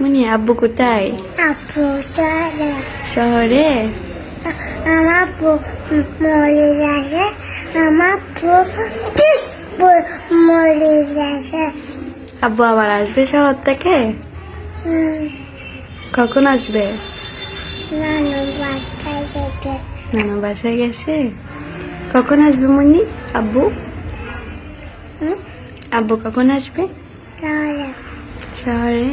মুনি আব্বু কোথায়? চলে। শহরে? আমার পু মরে যাচ্ছে আমার পু ঠিক মরে যাচ্ছে আব্বু আবার আসবে শহর থেকে? কখন আসবে? নানু বাসায় গেছে। কখন আসবে মুনি আব্বু? আব্বু কখন আসবে? শহরে?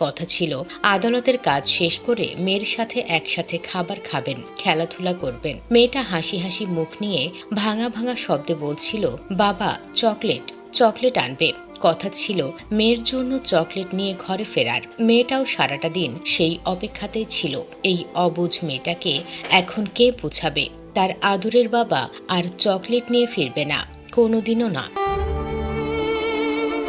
কথা ছিল, আদালতের কাজ শেষ করে মেয়ের সাথে একসাথে খাবার খাবেন, খেলাধুলা করবেন। মেয়েটা হাসি হাসি মুখ নিয়ে ভাঙা ভাঙা শব্দে বলছিল, বাবা, চকলেট চকলেট আনবে। কথা ছিল, মেয়ের জন্য চকলেট নিয়ে ঘরে ফেরার। মেয়েটাও সারাটা দিন সেই অপেক্ষাতেই ছিল। এই অবুঝ মেয়েটাকে এখন কে বুঝাবে? তার আদরের বাবা আর চকলেট নিয়ে ফিরবে না, কোনোদিনও না।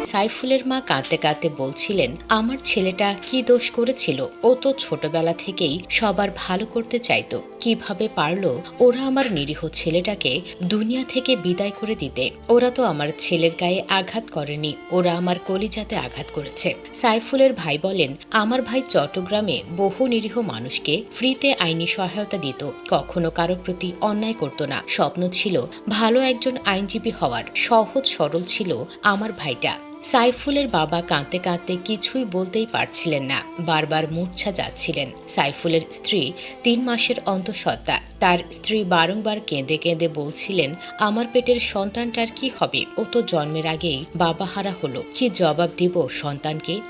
সাইফুলের মা কাঁদতে কাঁদতে বলছিলেন, আমার ছেলেটা কি দোষ করেছিল? ও তো ছোটবেলা থেকেই সবার ভালো করতে চাইতো। কীভাবে পারল? ওরা আমার নিরীহ ছেলেটাকে দুনিয়া থেকে বিদায় করে দিতে। ওরা তো আমার ছেলের গায়ে আঘাত করেনি। ওরা আমার কলিজাতে আঘাত করেছে। সাইফুলের ভাই বলেন, আমার ভাই চট্টগ্রামে বহু নিরীহ মানুষকে ফ্রিতে আইনি সহায়তা দিত। কখনো কারও প্রতি অন্যায় করত না। স্বপ্ন ছিল ভালো একজন আইনজীবী হওয়ার। সহজ সরল ছিল আমার ভাইটা। সাইফুলের বাবা কাঁদতে কাঁদতে কিছুই বলতেই পারছিলেন না। বারবার মূর্ছা যাচ্ছিলেন। সাইফুলের স্ত্রী তিন মাসের অন্তঃসত্ত্বা। তার স্ত্রী বারংবার কেঁদে কেঁদে বলছিলেন, আমার পেটের সন্তানটার কি হবে? ও তো জন্মের আগেই বাবা হারা হলো। কি জবাব দিব সন্তানকে?